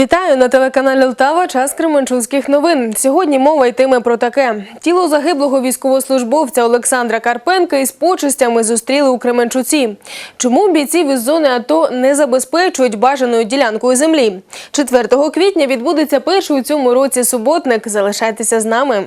Вітаю на телеканалі Лтава. Час Кременчуцьких новин. Сьогодні мова йтиме про таке: тіло загиблого військовослужбовця Олександра Карпенка із почестями зустріли у Кременчуці. Чому бійців із зони АТО не забезпечують бажаною ділянкою землі? 4 квітня відбудеться перший у цьому році суботник. Залишайтеся з нами.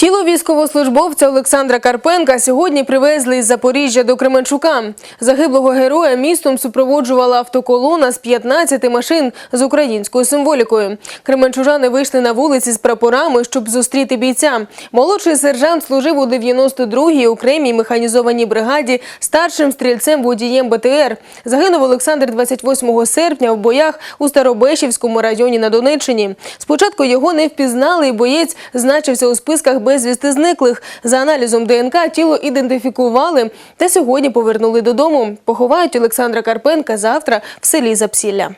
Тіло військовослужбовця Олександра Карпенка сьогодні привезли із Запоріжжя до Кременчука. Загиблого героя містом супроводжувала автоколона з 15 машин з українською символікою. Кременчужани вийшли на вулиці з прапорами, щоб зустріти бійця. Молодший сержант служив у 92-й окремій механізованій бригаді старшим стрільцем водієм БТР. Загинув Олександр 28 серпня в боях у Старобешівському районі на Донеччині. Спочатку його не впізнали, і боєць значився у списках безвісти зниклих. За аналізом ДНК тіло ідентифікували та сьогодні повернули додому. Поховають Олександра Карпенка завтра в селі Запсілля.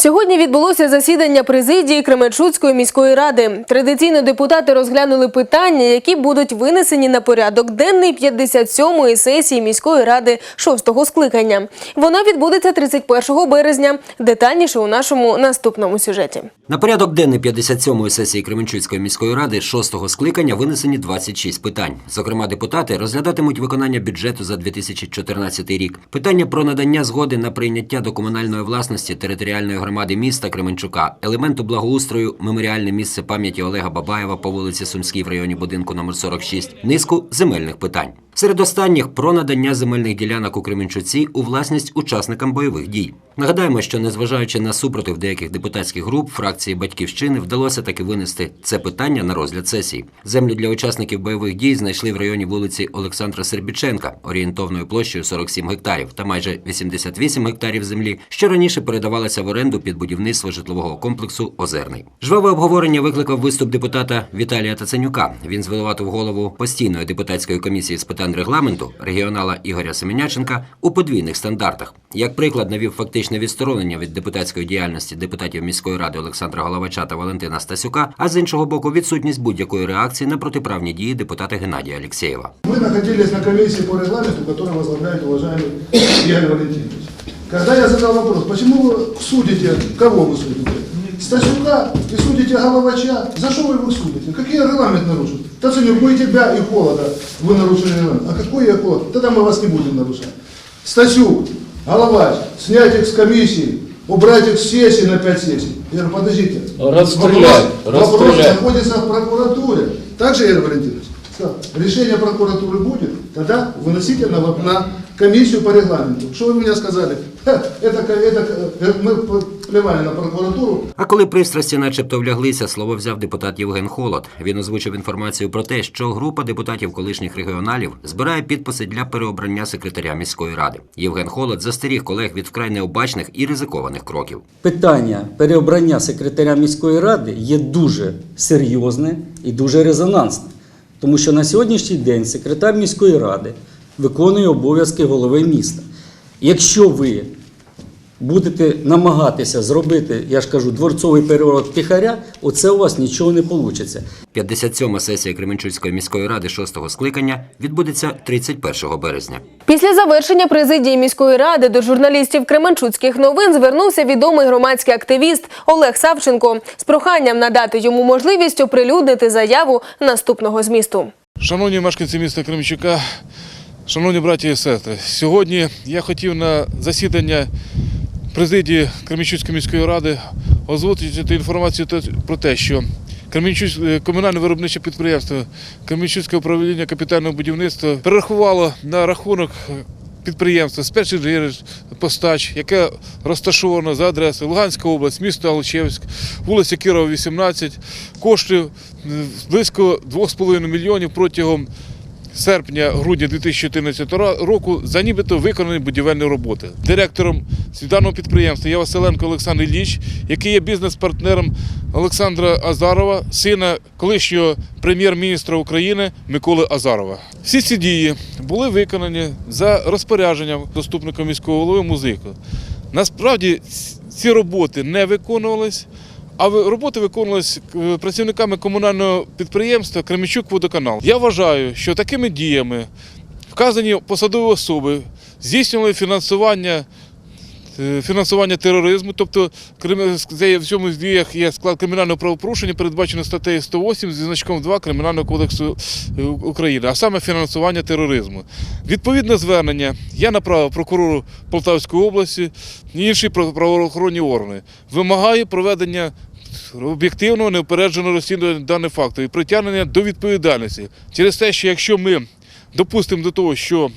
Сьогодні відбулося засідання президії Кременчуцької міської ради. Традиційно депутати розглянули питання, які будуть винесені на порядок денний 57-ї сесії міської ради 6-го скликання. Вона відбудеться 31 березня. Детальніше у нашому наступному сюжеті. На порядок денний 57-ї сесії Кременчуцької міської ради 6-го скликання винесені 26 питань. Зокрема, депутати розглядатимуть виконання бюджету за 2014 рік, питання про надання згоди на прийняття до комунальної власності територіальної громади міста Кременчука, елементу благоустрою меморіальне місце пам'яті Олега Бабаєва по вулиці Сумській в районі будинку номер 46, низку земельних питань. Серед останніх про надання земельних ділянок у Кременчуці у власність учасникам бойових дій. Нагадаємо, що незважаючи на супротив деяких депутатських груп, фракції Батьківщини вдалося таки винести це питання на розгляд сесії. Землю для учасників бойових дій знайшли в районі вулиці Олександра Сербіченка орієнтовною площею 47 гектарів та майже 88 гектарів землі, що раніше передавалася в оренду під будівництво житлового комплексу Озерний. Жваве обговорення викликав виступ депутата Віталія Таценюка. Він звинуватив голову постійної депутатської комісії з питань регламенту регіонала Ігоря Семеняченка у подвійних стандартах. Як приклад навів фактичне відсторонення від депутатської діяльності депутатів міської ради Олександра Головача та Валентина Стасюка, а з іншого боку, відсутність будь-якої реакції на протиправні дії депутата Геннадія Алєксєєва. Мы находились на комиссии по регламенту, которую возглавляет уважаемый Игорь Валентинович. Когда я задал вопрос, почему вы судите, кого вы судите? Стасюка и судите Головача, за что вы его судите? Какие регламент нарушил? Таценюк, мы и тебя, и холода вы нарушили регламент. А какой я холод? Тогда мы вас не будем нарушать. Стасюк, Головач, снять их с комиссии, убрать их с сессии на пять сессий. Я говорю, подождите. Расстрелять, Вопрос, вопрос расстрелять. находится в прокуратуре. Так же, Игорь Валентинович? Сказал, Решение прокуратуры будет, тогда выносите на, на комиссию по регламенту. Что вы меня сказали? Ха, Это, это, э, мы плевали на прокуратуру, А коли пристрасті начебто вляглися, слово взяв депутат Євген Холод. Він озвучив інформацію про те, що група депутатів колишніх регіоналів збирає підписи для переобрання секретаря міської ради. Євген Холод застеріг колег від вкрай необачних і ризикованих кроків. Питання переобрання секретаря міської ради є дуже серйозне і дуже резонансне, тому що на сьогоднішній день секретар міської ради виконує обов'язки голови міста. Якщо ви будете намагатися зробити, я ж кажу, дворцовий переворот тихаря, оце у вас нічого не вийде. 57-ма сесія Кременчуцької міської ради 6-го скликання відбудеться 31 березня. Після завершення президії міської ради до журналістів Кременчуцьких новин звернувся відомий громадський активіст Олег Савченко з проханням надати йому можливість оприлюднити заяву наступного змісту. Шановні мешканці міста Кремчука, шановні браті і сестри, сьогодні я хотів на засідання президії Кременчуцької міської ради озвучити інформацію про те, що е, комунальне виробниче підприємство Кременчуцьке управління капітального будівництва перерахувало на рахунок підприємства спецінжир постач, яке розташовано за адресою Луганська область, місто Алчевськ, вулиця Кирова, 18, коштів близько 2,5 мільйонів протягом серпня-грудня 2014 року за нібито виконані будівельні роботи. Директором даного підприємства є Василенко Олександр Ілліч, який є бізнес-партнером Олександра Азарова, сина колишнього прем'єр-міністра України Миколи Азарова. Всі ці дії були виконані за розпорядженням заступника міського голови музику. Насправді ці роботи не виконувались. А роботи виконувалися е, працівниками комунального підприємства Кремічук водоканал. Я вважаю, що такими діями Вказані посадові особи здійснювали фінансування. е, Фінансування тероризму, тобто в цьому діях є склад кримінального правопорушення, передбачено статтею 108 зі значком 2 Кримінального кодексу е, України, а саме фінансування тероризму. Відповідне звернення я направив прокурору Полтавської області і інші прав- правоохоронні органи. Вимагаю проведення об'єктивного неупередженого розслідування даних фактів і притягнення до відповідальності через те, що якщо ми допустимо до того, що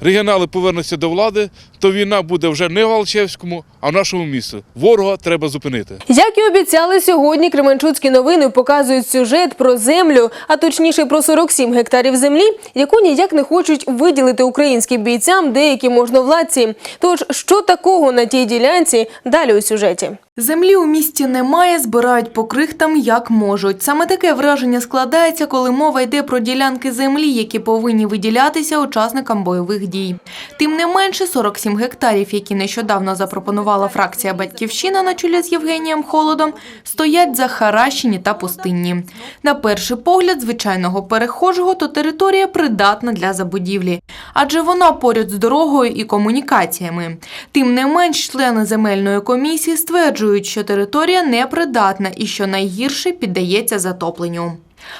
регіонали повернуться до влади, то війна буде вже не в Алчевському, а в нашому місті. Ворога треба зупинити. Як і обіцяли, сьогодні Кременчуцькі новини показують сюжет про землю, а точніше про 47 гектарів землі, яку ніяк не хочуть виділити українським бійцям деякі можновладці. Тож, що такого на тій ділянці, далі у сюжеті. Землі у місті немає, збирають по крихтам як можуть. Саме таке враження складається, коли мова йде про ділянки землі, які повинні виділятися учасникам бойових дій. Тим не менше, 47 гектарів, які нещодавно запропонувала фракція «Батьківщина» на чолі з Євгенієм Холодом, стоять захаращені та пустинні. На перший погляд звичайного перехожого, то територія придатна для забудівлі, адже вона поряд з дорогою і комунікаціями. Тим не менш, члени земельної комісії стверджують, що територія непридатна і що найгірше піддається затопленню.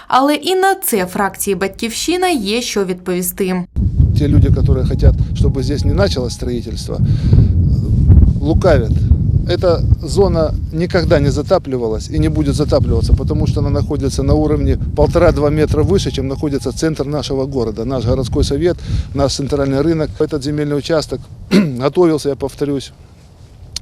Але і на це фракції Батьківщина є що відповісти. те люди, которые хотят, чтобы здесь не началось строительство, лукавят. Эта зона никогда не затапливалась и не будет затапливаться, потому что она находится на уровне полтора-два метра выше, чем находится центр нашего города, наш городской совет, наш центральный рынок. Этот земельный участок готовился, я повторюсь,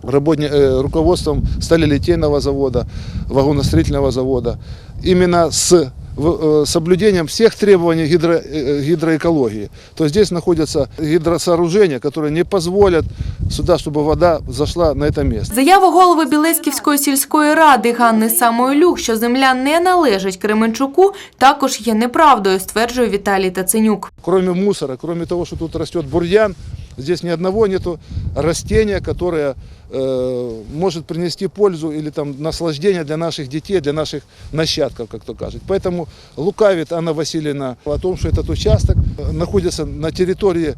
работни- э, руководством сталелитейного завода, вагоностроительного завода, именно с в- э, соблюдением всех требований гидро, э, гидроэкологии. То здесь находятся гидросооружения, которые не позволят сюда, чтобы вода зашла на это место. Заява голови Білецьківської сільської ради Ганни Самойлюк, що земля не належить Кременчуку, також є неправдою, стверджує Віталій Таценюк. Кроме мусора, кроме того, что тут растет бурьян, здесь ни одного нету растения, которое э, может принести пользу или там наслаждение для наших детей, для наших нащадков, как то кажет. Поэтому лукавит Анна Васильевна о том, что этот участок э, находится на территории, э,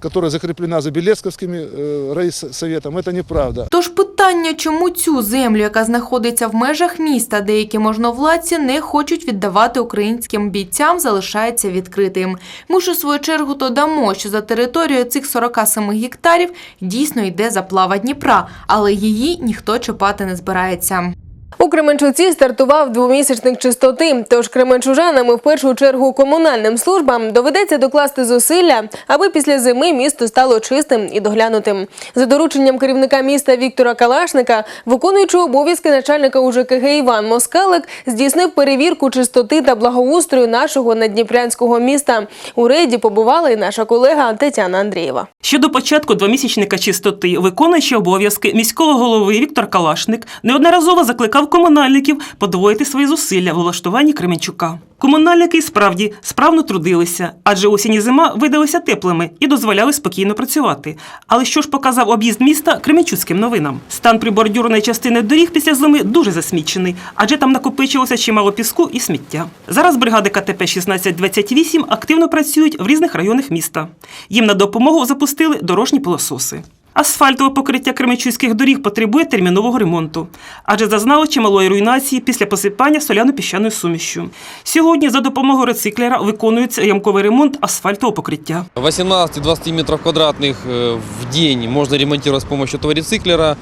которая закреплена за Белецковским э, райсоветом. Это неправда. Тож питання, чому цю землю, яка знаходиться в межах міста, деякі можновладці не хочуть віддавати українським бійцям, залишається відкритим. Ми ж у свою чергу додамо, що за територією цих 47 гектарів дійсно йде заплава Дніпра, але її ніхто чіпати не збирається. У Кременчуці стартував двомісячник чистоти. Тож кременчужанам і в першу чергу комунальним службам доведеться докласти зусилля, аби після зими місто стало чистим і доглянутим. За дорученням керівника міста Віктора Калашника, виконуючи обов'язки начальника УЖКГ Іван Москалик, здійснив перевірку чистоти та благоустрою нашого наддніпрянського міста. У рейді побувала і наша колега Тетяна Андрієва. Щодо початку двомісячника чистоти, виконуючи обов'язки міського голови Віктор Калашник неодноразово закликав комунальників подвоїти свої зусилля в влаштуванні Кременчука. Комунальники і справді справно трудилися, адже осінь і зима видалися теплими і дозволяли спокійно працювати. Але що ж показав об'їзд міста кременчуцьким новинам? Стан прибордюрної частини доріг після зими дуже засмічений, адже там накопичилося чимало піску і сміття. Зараз бригади КТП 1628 активно працюють в різних районах міста. Їм на допомогу запустили дорожні пилососи. Асфальтове покриття кременчуцьких доріг потребує термінового ремонту, адже зазнало чималої руйнації після посипання соляно-піщаною сумішю. Сьогодні за допомогою рециклера виконується ямковий ремонт асфальтового покриття. 18-20 метров квадратных э, в день можно ремонтировать с помощью этого рециклера.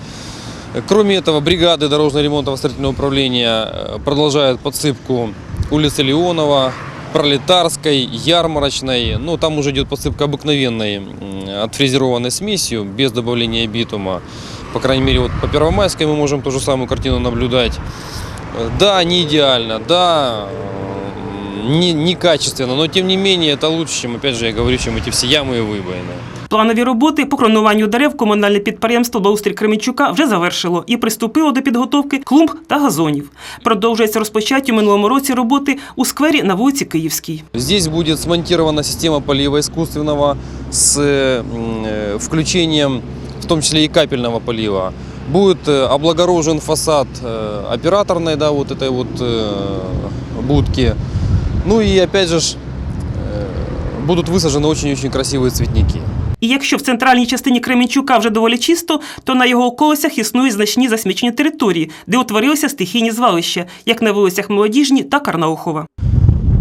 Кроме этого, бригады дорожно-ремонтного строительного управления э, продолжают подсыпку улицы Леонова, Пролетарской, Ярмарочной. Ну, там уже идет подсыпка обыкновенной отфрезерованной смесью, без добавления битума. По крайней мере, вот по Первомайской мы можем ту же самую картину наблюдать. Да, не идеально, да, э, не, некачественно, но тем не менее это лучше, чем, опять же, я говорю, чем эти все ямы и выбоины. Планові роботи по кронуванню дерев комунальне підприємство «Благоустрій Кременчука вже завершило і приступило до підготовки клумб та газонів. Продовжується розпочаті у минулому році роботи у сквері на вулиці Київській. Здесь будет смонтирована система полива искусственного с э, м, э, включением, в том числе и капельного полива. Будет э, облагорожен фасад э, операторной, да, вот этой вот э, будки. Ну и опять же ж, э, будут высажены очень-очень красивые цветники. І якщо в центральній частині Кременчука вже доволі чисто, то на його околицях існують значні засмічені території, де утворилися стихійні звалища, як на вулицях Молодіжні та Карнаухова.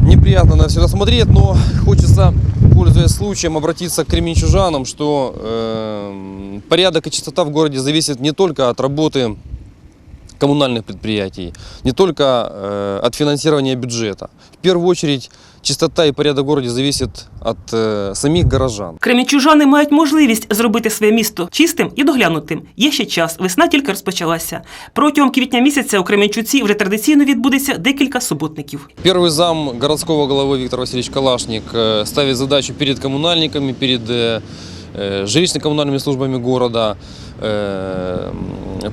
Неприятно на все это смотреть, но хочется, пользуясь случаем, обратиться к кременчужанам, что э, порядок и чистота в городе зависит не только от работы коммунальных предприятий, не только э, от финансирования бюджета. В первую очередь, чистота и порядок в городе зависит от э, самих горожан. Кременчужани мають можливість зробити своє місто чистим і доглянутим. Є ще час, весна тільки розпочалася. Протягом квітня місяця у Кременчуці вже традиційно відбудеться декілька суботників. Первый зам городского головы Виктор Васильевич Калашник э, ставит задачу перед коммунальниками, перед э, э, жилищно-коммунальными службами города э,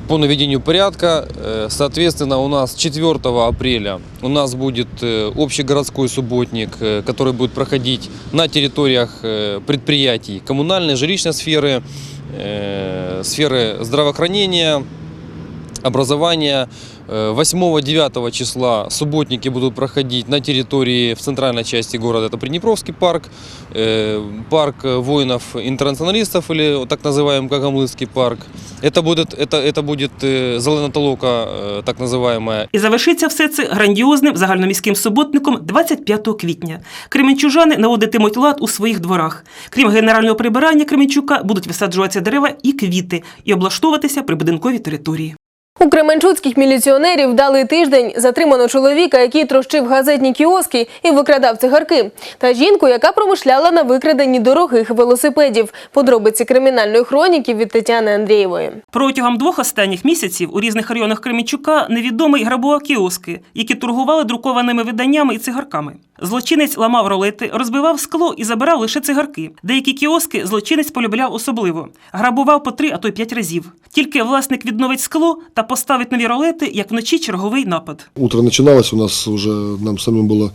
по наведению порядка. Э, Соответственно, у нас 4 апреля у нас будет э, общегородской субботник, э, который будет проходить на территориях э, предприятий коммунальной, жилищной сферы, э, сферы здравоохранения, образования. Э, 8-9 числа субботники будут проходить на территории в центральной части города. Это Приднепровский парк, э, парк воинов-интернационалистов или так называемый Кагамлыцкий парк. Это будет, это, это будет э, Зелена толока, э, так называемая. І завершиться все це грандіозним загальноміським суботником 25 квітня. Кременчужани наводитимуть лад у своїх дворах. Крім генерального прибирання Кременчука, будуть висаджуватися дерева і квіти і облаштовуватися прибудинкові території. У Кременчуцьких міліціонерів дали тиждень затримано чоловіка, який трощив газетні кіоски і викрадав цигарки, та жінку, яка промишляла на викраденні дорогих велосипедів. Подробиці кримінальної хроніки від Тетяни Андрієвої. Протягом двох останніх місяців у різних районах Кременчука невідомий грабував кіоски, які торгували друкованими виданнями і цигарками. Злочинець ламав ролети, розбивав скло і забирав лише цигарки. Деякі кіоски злочинець полюбляв особливо. Грабував по три, а то й п'ять разів. Тільки власник відновить скло та поставить нові ролети, як вночі черговий напад. Утро начиналось, у нас уже нам самим было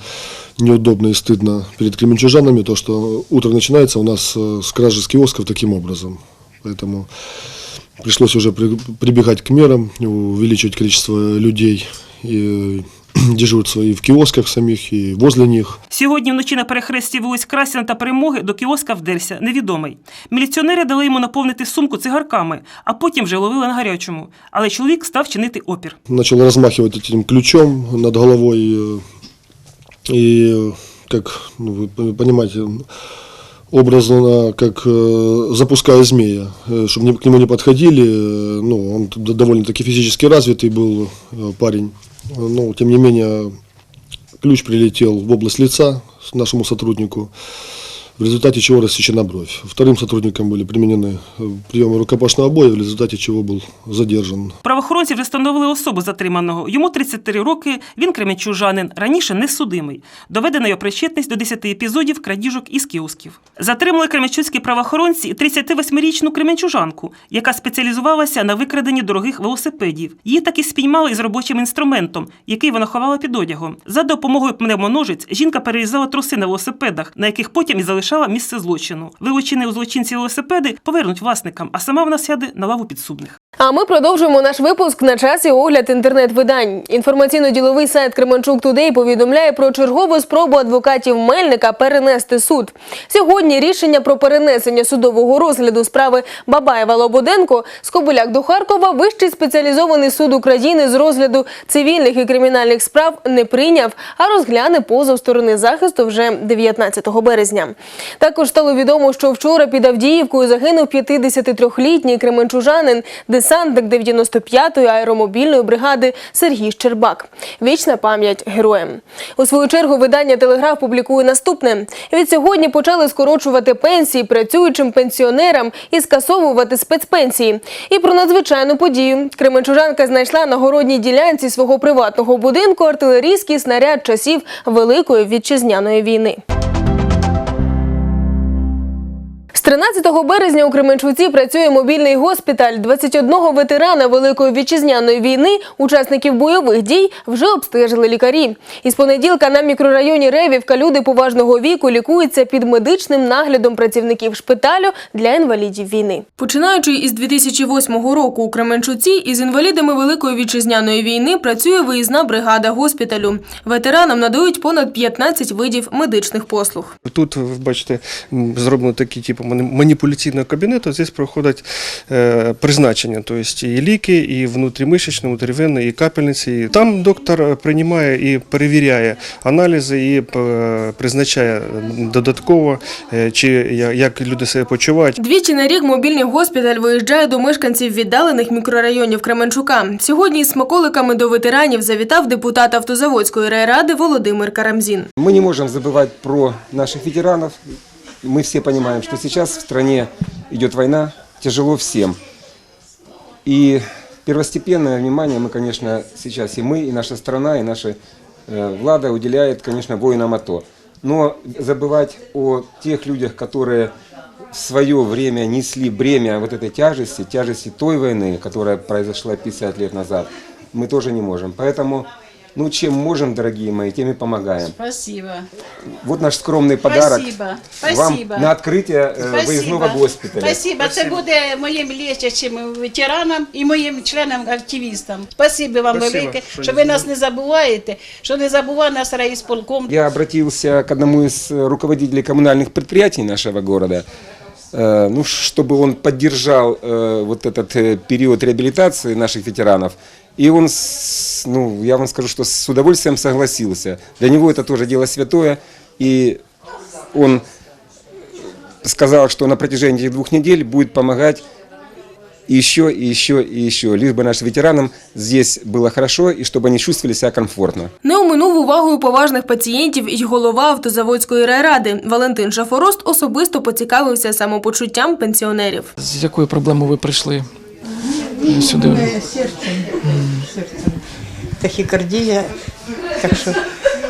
неудобно и стыдно перед кременчужанами, то, что утро начинается у нас э, с кражи с киосков таким образом. Поэтому пришлось уже при- прибегать к мерам, увеличивать количество людей и дежурство и в киосках самих, и возле них. Сьогодні вночі на перехресті вулиць Красіна та Перемоги до кіоска вдерся невідомий. Міліціонери дали йому наповнити сумку цигарками, а потім вже ловили на гарячому. Але чоловік став чинити опір. Начал размахивать этим ключом над головой э, и, э, как ну, вы понимаете, образно, как э, запуская змея, чтобы к нему не подходили. э, ну, он д- довольно-таки физически развитый был э, парень. Но, тем не менее, ключ прилетел в область лица нашему сотруднику, в результате чего рассечена бровь. Вторым сотрудникам были применены э, приемы рукопашного боя, в результате чего был задержан Правоохоронці вже встановили особу затриманого. Йому 33 роки, він кременчужанин, раніше не судимий. Доведена його причетність до 10 епізодів крадіжок із кіосків. Затримали кременчуцькі правоохоронці і 38-річну кременчужанку, яка спеціалізувалася на викраденні дорогих велосипедів. Її таки спіймали із робочим інструментом, який вона ховала під одягом. За допомогою пневмоножиць жінка перерізала труси на велосипедах, на яких потім і залишала місце злочину. Вилучені у злочинці велосипеди повернуть власникам, а сама вона сяде на лаву підсудних. А ми продовжуємо наш випуск на часі огляд інтернет-видань. Інформаційно-діловий сайт Кременчук Тудей повідомляє про чергову спробу адвокатів Мельника перенести суд. Сьогодні рішення про перенесення судового розгляду справи Бабаєва Лободенко Скобуляк до Харкова Вищий спеціалізований суд України з розгляду цивільних і кримінальних справ не прийняв, а розгляне позов сторони захисту вже 19 березня. Також стало відомо, що вчора під Авдіївкою загинув 53-літній кременчужанин, десантник 95-ї аеромобільної бригади Сергій Щербак. Вічна пам'ять героям. У свою чергу видання Телеграф публікує наступне: від сьогодні почали скорочувати пенсії працюючим пенсіонерам і скасовувати спецпенсії. І про надзвичайну подію кременчужанка знайшла на городній ділянці свого приватного будинку артилерійський снаряд часів Великої вітчизняної війни. З 13 березня у Кременчуці працює мобільний госпіталь. 21 ветерана Великої вітчизняної війни, учасників бойових дій, вже обстежили лікарі. Із понеділка на мікрорайоні Ревівка люди поважного віку лікуються під медичним наглядом працівників шпиталю для інвалідів війни. Починаючи із 2008 року у Кременчуці із інвалідами Великої вітчизняної війни працює виїзна бригада госпіталю. Ветеранам надають понад 15 видів медичних послуг. Тут ви бачите, зроблено такий типу мани- маніпуляційного кабінету. Здесь проходять е, призначення, тобто і ліки, і внутрімишечні, внутрівенні, і капельниці. І Там доктор приймає і перевіряє аналізи і е, призначає додатково, е, чи як люди себе почувають. Двічі на рік мобільний госпіталь виїжджає до мешканців віддалених мікрорайонів Кременчука. Сьогодні із смаколиками до ветеранів завітав депутат Автозаводської райради Володимир Карамзін. Мы не можем забывать про наших ветеранов. Мы все понимаем, что сейчас в стране идет война, тяжело всем. И первостепенное внимание мы, конечно, сейчас и мы, и наша страна, и наша э, влада уделяет, конечно, воинам АТО. Но забывать о тех людях, которые в свое время несли бремя вот этой тяжести, тяжести той войны, которая произошла 50 лет назад, мы тоже не можем. Поэтому, ну, чем можем, дорогие мои, тем и помогаем. Спасибо. Вот наш скромный подарок Спасибо. вам Спасибо. на открытие э, выездного госпиталя. Спасибо. Це буде моїм лічачим ветеранам і моїм членам-активістам. Спасибо вам Спасибо, велике, що що не ви нас не забуваєте, що не забуває нас райисполком. Я обратился к одному из э, руководителей коммунальных предприятий нашего города, э, ну, чтобы он поддержал э, вот этот э, период реабилитации наших ветеранов. И он, с- ну, я вам скажу, что с удовольствием согласился. Для него это тоже дело святое. И он сказал, что на протяжении этих двух недель будет помогать еще, и еще, и еще. Лишь бы нашим ветеранам здесь было хорошо, и чтобы они чувствовали себя комфортно. Не оминув увагою поважних пацієнтів і голова Автозаводської райради. Валентин Шафорост особисто поцікавився самопочуттям пенсіонерів. З якою проблемою ви прийшли сюди? Серцем. Тахікардія. Так що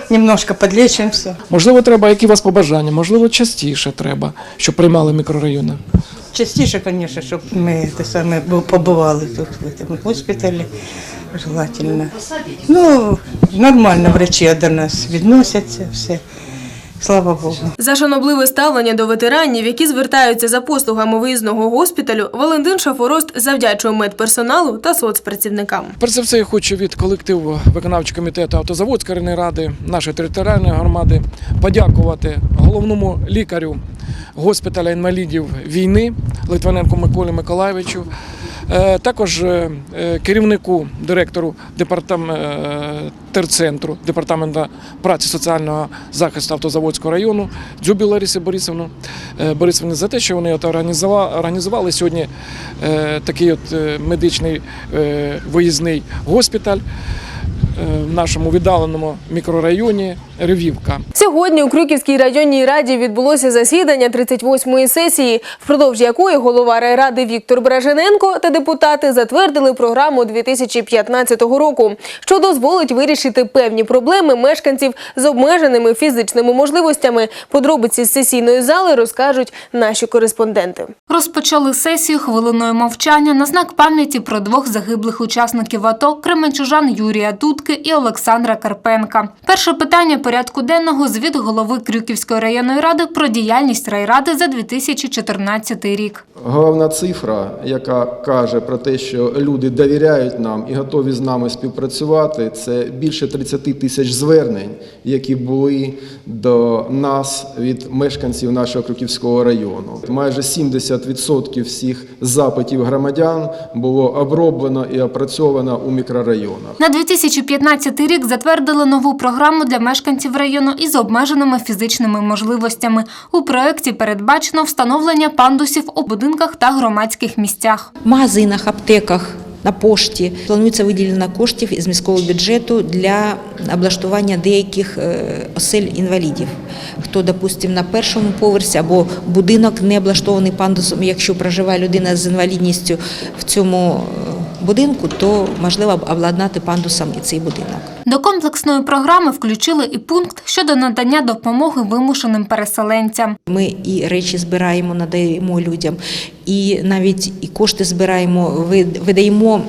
немножко підлічимося. Можливо, треба, які у вас побажання, можливо, частіше треба, щоб приймали мікрорайони. Частіше, звісно, щоб ми те саме побували тут, в цьому госпіталі. Желательно. Ну, нормально врачі до нас відносяться, все. Слава Богу. За шанобливе ставлення до ветеранів, які звертаються за послугами виїзного госпіталю, Валентин Шафорост завдячує медперсоналу та соцпрацівникам. Перш за все, я хочу від колективу виконавчого комітету Автозаводської районної ради, нашої територіальної громади подякувати головному лікарю госпіталя інвалідів війни Литвиненку Миколі Миколаєвичу, також е, е, керівнику, директору департам... е, терцентру департаменту праці соціального захисту Автозаводського району Дзюбі Ларісі Борисовну е, Борисовні за те, що вони організували, організували сьогодні е, такий от е, медичний е, виїзний госпіталь. е, в нашому віддаленому мікрорайоні Ревівка. Сьогодні у Крюківській районній раді відбулося засідання 38-ї сесії, впродовж якої голова райради Віктор Бражененко та депутати затвердили програму 2015 року, що дозволить вирішити певні проблеми мешканців з обмеженими фізичними можливостями. Подробиці з сесійної зали розкажуть наші кореспонденти. Розпочали сесію хвилиною мовчання на знак пам'яті про двох загиблих учасників АТО кременчужан Юрія Дудки і Олександра Карпенка. Перше питання порядку денного звіт голови Крюківської районної ради про діяльність райради за 2014 рік. Головна цифра, яка каже про те, що люди довіряють нам і готові з нами співпрацювати, це більше 30 тисяч звернень, які були до нас від мешканців нашого Крюківського району. Майже 70% всіх запитів громадян було оброблено і опрацьовано у мікрорайонах. На 2015 рік затвердили нову програму для мешканців району із обмеженими фізичними можливостями. У проєкті передбачено встановлення пандусів у будинках та громадських місцях. В магазинах, аптеках, на пошті планується виділення коштів із міського бюджету для облаштування деяких е, осель інвалідів. Хто, допустимо, на першому поверсі або будинок не облаштований пандусом, якщо проживає людина з інвалідністю в цьому е, будинку, то можливо обладнати пандусом і цей будинок. До комплексної програми включили і пункт щодо надання допомоги вимушеним переселенцям. Ми і речі збираємо, надаємо людям, і навіть і кошти збираємо, видаємо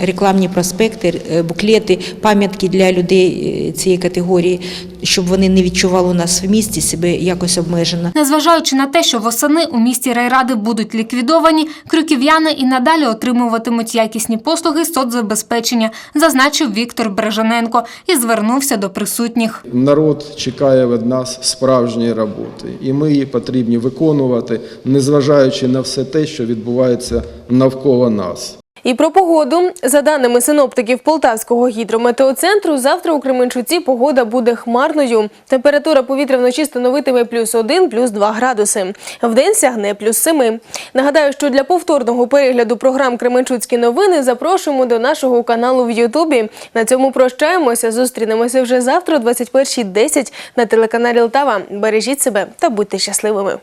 рекламні проспекти, е, буклети, пам'ятки для людей е, цієї категорії, щоб вони не відчували у нас в місті себе якось обмежено. Незважаючи на те, що восени у місті райради будуть ліквідовані, крюків'яни і надалі отримуватимуть якісні послуги соцзабезпечення, зазначив Віктор Бережаненко і звернувся до присутніх. Народ чекає від нас справжньої роботи, і ми її потрібні виконувати, незважаючи на все те, що відбувається навколо нас. І про погоду. За даними синоптиків Полтавського гідрометеоцентру, завтра у Кременчуці погода буде хмарною. Температура повітря вночі становитиме плюс 1, плюс 2 градуси. Вдень сягне плюс 7. Нагадаю, що для повторного перегляду програм Кременчуцькі новини запрошуємо до нашого каналу в Ютубі. На цьому прощаємося. Зустрінемося вже завтра о 21.10 на телеканалі Лтава. Бережіть себе та будьте щасливими.